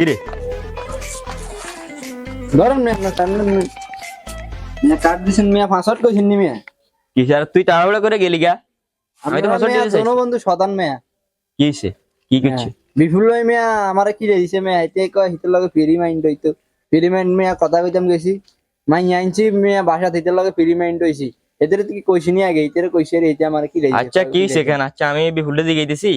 কি রে ধরেন মিয়া আপনার সামনে মিয়া কাট দিছেন মিয়া ফাঁসট কইছেন নি মিয়া? কি স্যার তুই তাড়াহুড়া করে গেলি গা? আমি তো ফাঁসট মিয়া দিতে বন্ধু শতান মিয়া। কি হইছে? কি করছে বিপুল ভাই মিয়া আমারে কি দিছে মিয়া? এতে কয় হিতের লগে ফ্রি মাইন্ড হইতো। ফ্রি মাইন্ড মিয়া কথা কইতাম গেছি মাই আইনছি মিয়া বাসা হিতের লগে ফ্রি মাইন্ড হইছি। এদের কি কইছি নি আগে? এদের কইছে রে এটা আমার কি দিছে? আচ্ছা কি সেখানে? আচ্ছা আমি বিহুলে দিকে দিছি।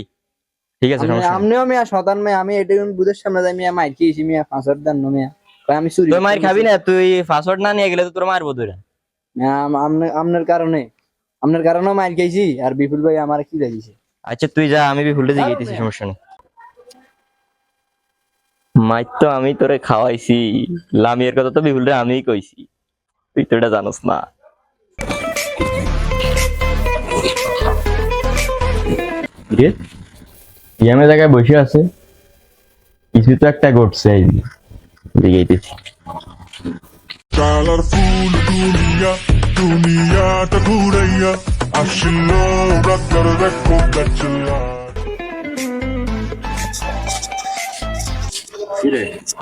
ঠিক আছে সমস্যা নেই। আমনিও মিয়া শতান মিয়া আমি এটা বুধের সামনে যাই মিয়া মাইর খেয়েছি মিয়া? ফাঁসট দেন না মিয়া। কয় আমি চুরি তুই মার খাবি না তুই পাসওয়ার্ড না নিয়ে গেলে তো তোর মারবো আমনে- আপনার কারণে। আপনার কারণেও মাইর খেয়েছি আর বিপুল ভাই আমার কি দিছে আচ্ছা তুই যা আমি বিহুলে দিকে দিছি সমস্যা নেই। মাই তো আমি তোরে খাওয়াইছি লামিয়ের কথা তো বিহুলে আমিই কইছি। তুই তো এটা জানোস না। রে ইয়ামে জায়গায় বসে আছে কিছু তো একটা ঘটছে এই Colorful dunia, dunia ঘুরাইয়া আসিল দেখো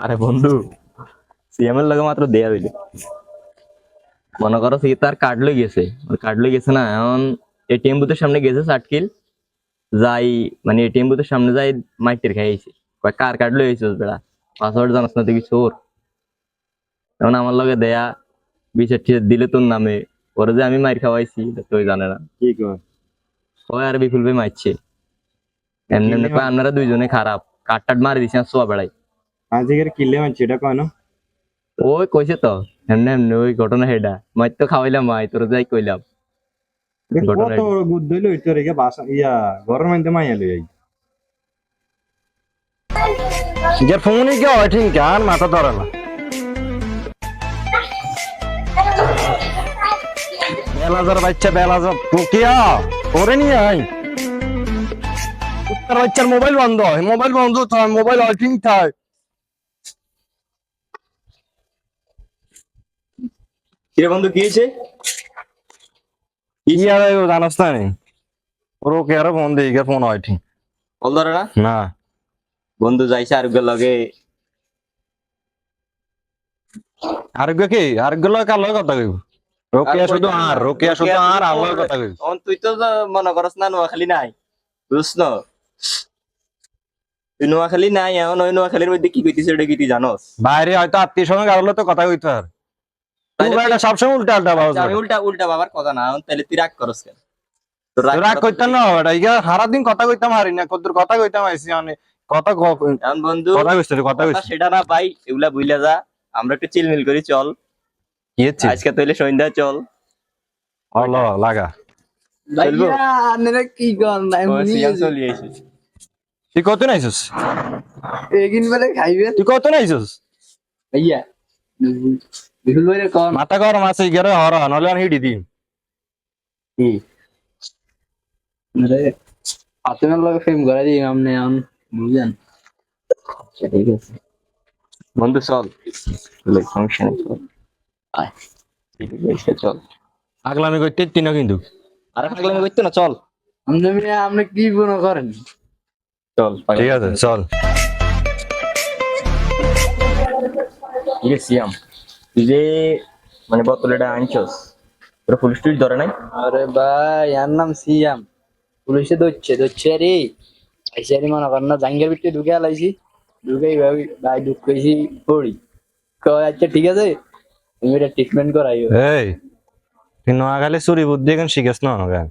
আরে বন্ধু সিএমের লগে মাত্র দেয়া হইল। মনে করো সে তার কার্ড লই গেছে। কার্ড লই গেছে না এখন এটিএম বুথের সামনে গেছে সাটকিল যাই মানে এটিএম বুথের সামনে যাই মাইটের খাইছে কয় কার কার্ড লই আইছিস বেড়া? পাসওয়ার্ড জানাস না দেখি চোর। এখন আমার লগে দেয়া বিচার টিচার দিলে তোর নামে। ওরে যে আমি মাইর খাওয়াইছি তুই জানে না। কি কয়? কয় আর বিপুল ভাই মারছে এমনি এমনি কয় আপনারা দুইজনে খারাপ। কাট টাট মারি দিছে সোয়া বেড়াই আজকের কিলে মানছে এটা কয় না? ওই কইছে তো এমনি এমনি ওই ঘটনা হেডা। মাই তো খাওয়াইলাম মাই তোর যাই কইলাম। কত গুদ দইলো ইতো রেগে বাসা ইয়া ঘরের মধ্যে মাইয়া লই আই যে ফোনই কে হয় ঠিক আর মাথা ধরে না বেলাজার বাচ্চা বেলাজার কিয়া করে নিয়ে আই কুত্তার বাচ্চার মোবাইল বন্ধ হয় মোবাইল বন্ধ থাকে মোবাইল অল্টিং থাকে কিরে বন্ধু কি হয়েছে আর জানাস না নি? ওর ওকে আর ফোন দিই ফোন হয় ঠিক বল ধরে না। না। বন্ধু যাইছে আর লগে। আরোগ্য কি? আরোগ্য লয় কার লয় কথা কইব? রোকিয়া শুধু আর রোকিয়া শুধু আর কথা কইব। অন তুই তো মনে করস না নোয়াখালী নাই। বুঝছ? না তুই নোয়াখালী নাই এখন ওই নোয়াখালীর মধ্যে কি কইতিস এটা কি তুই জানোস? বাইরে হয়তো আত্মীয় সঙ্গে কারও তো কথা কইতে আর সবসময় উল্টা উল্টা বাবু আচ্ছা, আমি উল্টা উল্টা বাবার কথা না তাহলে তুই রাগ করস কেন? রাগ করার করতাম না এটা ইয়া সারা দিন কথা কইতাম হারি না কথা কইতাম আইছি মানে কথা ক- বন্ধু কথা কইছিস কথা কথা কইছিস সেটা না পাই এগুলা বুইলা যা আমরা একটু চিলমিল করি চল। আজকে তাইলে সন্ধ্যা চল। হলো লাগা। কি না চলে আইছিস তুই কত নাইছিস? এগিন বেলে খাইবেন? তুই কত নাইছিস? ভাইয়া বিপুল কন মাথা গরম আছে গেরে হর নলে আমি হিডি দিন কি? আরে আপনার লগে ফেম করে দিই আপনি এখন বুঝেন ঠিক আছে। বন্ধু চল। ফাংশনে চল। আয়। ঠিক আছে চল। আগলামি করতে তিন কিন্তু। আরে পাগলামি করতে না চল। আপনি মিয়া আপনি কি মনে করেন? চল ঠিক আছে চল। আছে সিয়াম। তুই যে মানে বোতলটা আনছস তোর ফুল স্টুইট ধরে নাই? আরে ভাই আর নাম সিয়াম। পুলিশে ধরছে ধরছে রে আইসি আরে মনে করেন না জাঙ্গের ভিতরে ঢুকে আলাইছি। ঢুকে ভাই ভাই ঢুক কইছি পড়ি। কয় আচ্ছা ঠিক আছে তুমি এটা ট্রিটমেন্ট করাইও। এই তুই নোয়াখালী চুরি বুদ্ধি এখন শিখেস না গান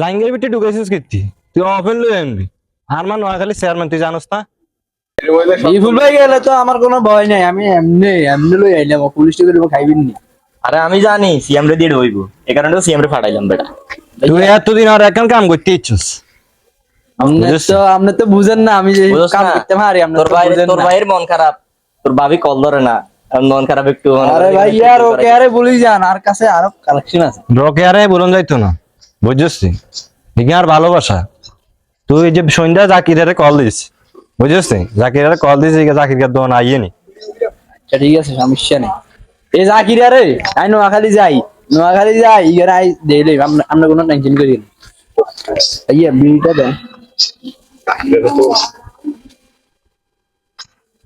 জাঙ্গের বিটে ঢুকাইছিস কীর্তি তুই? অফেন লই আনবি। আর মা নোয়াখালী চেয়ারম্যান তুই জানোস না? বিপুল ভাই গেলে তো আমার কোনো ভয় নাই আমি এমনি এমনি লই আইলাম পুলিশ টিকে খাইবেন। নি আরে আমি জানি সিএম রে দিয়ে হইব এই কারণে তো সিএম রে ফাটাইলাম বেটা। তুই এতদিন আর এখন কাম করতে ইচ্ছুস? আপনি তো বুঝেন না আমি যে কাম করতে পারি তোর ভাইয়ের তোর ভাইয়ের মন খারাপ তোর ভাবি কল ধরে না মন খারাপ একটু আরে ভাই আর ওকে আরে বলি যান আর কাছে আরও কালেকশন আছে। আরে বলুন যাইতো না বুঝছিস আর ভালোবাসা। তুই যে সন্ধ্যা জাকিরের কল দিস বুঝছিস জাকিরের কল দিস জাকির দোন আইয়ে নি। আচ্ছা ঠিক আছে সমস্যা নেই। এই জাকির আরে আই নোয়াখালী যাই নোয়াখালী যাই ইয়ার আই দেইলে আমরা কোনো টেনশন করি না। আইয়া দেন।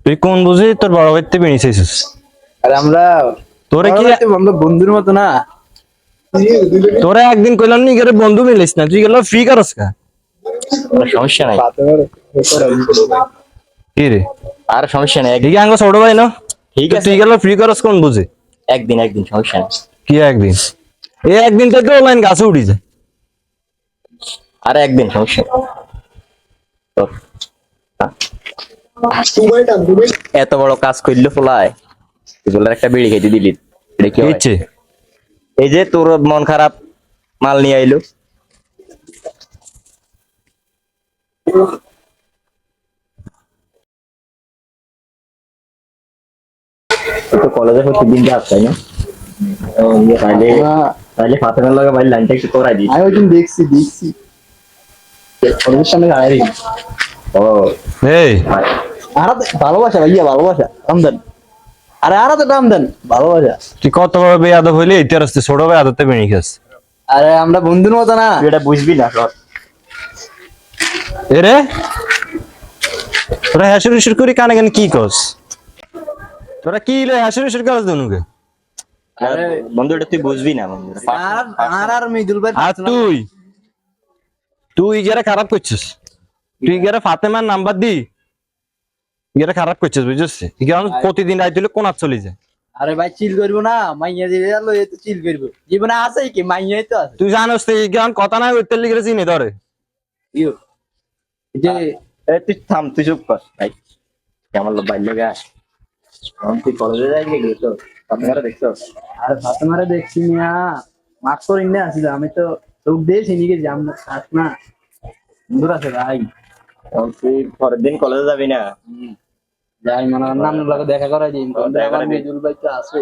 তুই কোন বুঝি? তোর বড় ভাইতে চাইছিস আর আমরা তোরে কি আমরা বন্ধুর মতো না। তোরা একদিন কইলাম নি গেলে বন্ধু মিলিস না। তুই গেল ফ্রি করস কা। সমস্যা নাই। কি রে আর সমস্যা নাই এক- ঠিক আঙ্গ ছোট ভাই না? ঠিক আছে। তুই গেল ফ্রি করস কোন বুঝি? একদিন একদিন সমস্যা নাই। কি একদিন? এই একদিন থেকে অনলাইন গাছে উঠি যায়। আর একদিন সমস্যা এত বড় কাজ করলে ফলায় এগুলোর একটা বিড়ি খেতে দিলি। এই যে তোর মন খারাপ মাল নিয়ে আইলো। তো কলেজে প্রতিদিন যাস তাই না? ও, ইয়ে তাইলে তাইলে ফাতেমার লগে ভাই লাইনটা একটু করাই দিস আমি ওই দিন দেখছি দেখছি। কলেজের সামনে দাঁড়াই ও। এই। আর ভালোবাসা ভাইয়া ভালোবাসা। আমদান আরে আর তো দাম দেন ভালোবাসা। তুই কত বড় বেয়াদব হইলি? এই তেরস্তে ছোট ভাই আদতে বেড়ি খাস আরে আমরা বন্ধুর মতো না। তুই এটা বুঝবি না সর। এ রে? তোরা হাসির হুসির করি কানে কানে কি কস তোরা কি লে হাসির হুসির করস দুনুকে আরে বন্ধু এটা তুই বুঝবি না বন্ধু। আর আর আর মৃদুল ভাই আর তুই? তুই গেরে খারাপ করছিস। তুই গেরে ফাতেমার নাম্বার দি। গেরে খারাপ করছিস বুঝছিস? কারণ? প্রতিদিন হলে কোনার চলে যায়। আরে ভাই চিল করব না মাইয়া দিয়ে গেল এ তো চিল করব। জীবনে আছে কি মাইয়াই তো আছে। তুই জানোস তো এই কারণ? কথা নাই উঠতে লিখে চিনি ধরে। ইয়ো যে এ তুই থাম তুই চুপ কর ভাই। আমার বাইর লোক আস। এখন তুই কলেজে যাই গেলি তো আপনারা দেখছ? আর ফাতেমারে দেখছি না করিন না আসলে। আমি তো চোখ দিয়ে চিনি গেছি। থাক না। দূর আছে ভাই। তুই পরের দিন কলেজে যাবি না? যাই মনে নাম লাগে দেখা করা দেখা করা আমার ভাই তো আছে।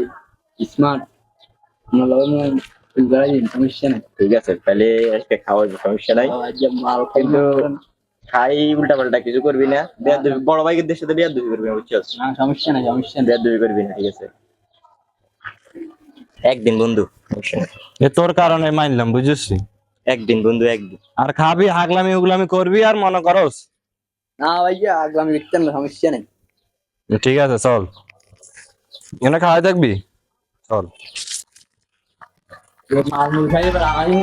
স্মার্ট। আমার লগে করা সমস্যা নাই। ঠিক আছে তাহলে আজকে খাওয়া সমস্যা নাই। কিন্তু খাই উল্টা পাল্টা কিছু করবি না। বিয়ার দুবি বড় ভাইকে সাথে বিয়ার দুবি করবি না বুঝছস না সমস্যা নাই সমস্যা নাই। করবি না ঠিক আছে? একদিন বন্ধু এ তোর কারণে মানলাম বুঝছিস একদিন বন্ধু একদিন। আর খাবি হাগলামি উগলামি করবি আর মনে করস। না ভাইয়া আগামী বিকতেন না সমস্যা নাই। ঠিক আছে চল। এখানে খাওয়াই থাকবি চল। মাল মুল খাই এবার আমি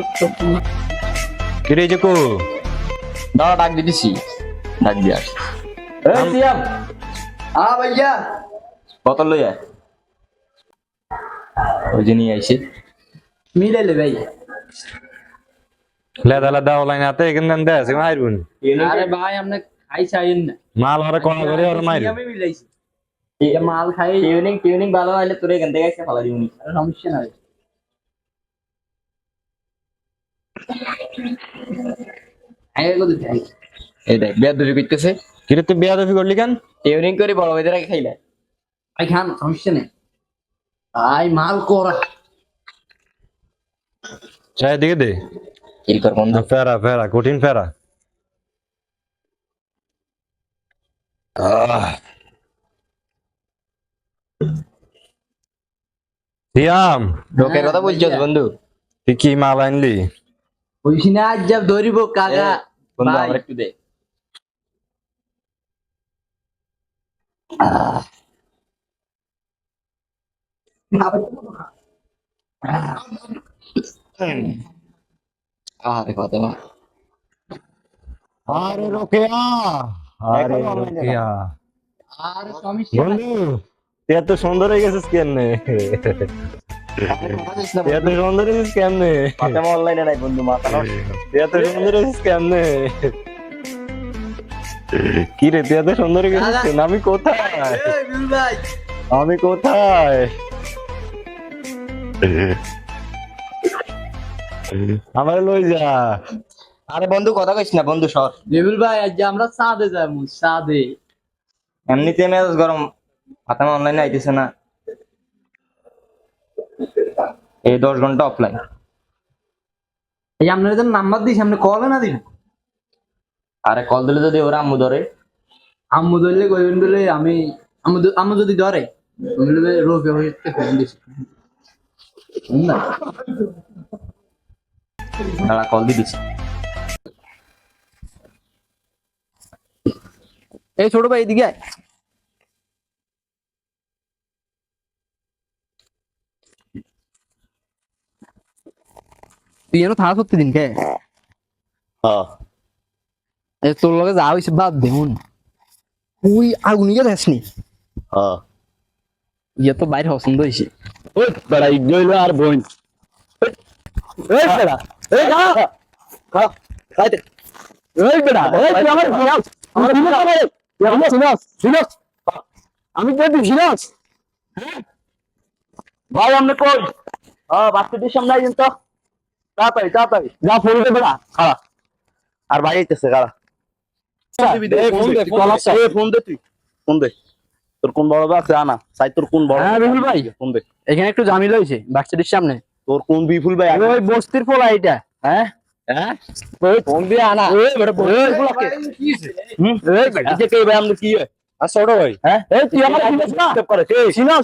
কিরে জেকু দাঁড়া ডাক দিতেছি। ডাক দিয়ে আস। এই সিয়াম। হ্যাঁ ভাইয়া। কত লই আয়। ওই যে নিয়ে আইছে। মিলাইলে ভাই। লেদা লেদা অনলাইন হাতে এখানে দেয় সেখানে হারবুন আরে ভাই আপনি খাই চাইেন না। মাল ওরা কোন করে ওরা মাইর? আমি মিলাইছি। এটা মাল খাই। টিউনিং টিউনিং ভালো হলে তোর এখান থেকে একটা ফালা আরে সমস্যা নাই। এই দেখ বিয়ার দুবি করতেছে। কিরে তুই বিয়া দফি করলি কেন? করে বড় ভাইদের আগে খাইলে। ভাই খান সমস্যা নেই। ভাই মাল করা। দিকে দে। কিল কর বন্ধু? ফেরা ফেরা কঠিন ফেরা। আহ। সিয়াম। লোকের কথা বলছিস বন্ধু। তুই কি মাল আনলি? না যাব ধরিব কাকা। বন্ধু আমার একটু দে। আরে কথা আরে রোকেয়া। আরে রোকেয়া। আর সমস্যা বন্ধু তুই এত সুন্দর হয়ে গেছিস তুই এত সুন্দর হয়েছিস কেমনে? মাথা অনলাইনে নাই বন্ধু মাথা নষ্ট। তুই এত সুন্দর হয়েছিস কেমনে? কি রে তুই এত সুন্দর গেছিস কেন? আমি কোথায়? এই বিল ভাই আমি কোথায়? আমার লই যা। আরে বন্ধু কথা কইস না বন্ধু সর। বিবুল ভাই আজ যে আমরা সাদে যাব সাদে। এমনিতে মেজাজ গরম। মাথা অনলাইনে আইতেছে না। এই দশ ঘণ্টা অফলাইন এই আপনার তো নাম্বার দিস আপনি কল না দিন আরে কল দিলে যদি ওরা আম্মু ধরে। আম্মু ধরলে কইবেন বলে আমি আম্মু আম্মু যদি ধরে বলবে রোগে হয়ে ফোন দিস না? দাঁড়া কল দিয়ে দিচ্ছি। এই ছোট ভাই এদিকে আয়। তুই যেন সত্যি দিন হ্যাঁ তোর লগে যা হইছে বাদ দেখুন তুই আগুন ইয়ে দেখনি ইয়ে তো বাইরে পছন্দ হয়েছে আর বোন আমার আমার আমার আমি তুই সিনাস ভাই আমনে কই বাস্কেটের সামনে আইন তো তাড়াতাড়ি যা ফোন দে বেড়া খাড়া আর ভাই আইতেছে খাড়া ফোন দে তুই ফোন দে তোর কোন বড় আছে আনা সাই তোর কোন বড় হ্যাঁ, বিপুল ভাই। ফোন দে এখানে একটু জামিল হয়েছে বাক্সটির সামনে তোর কোন বিপুল ভাই ওই বস্তির পোলা এটা হ্যাঁ হ্যাঁ ফোন দিয়ে আনা বেটা হুম বেটা যে কে ভাই আমরা কি হয় আর ছোট ভাই হ্যাঁ এই তুই আমার সিনাস করে কে সিনাস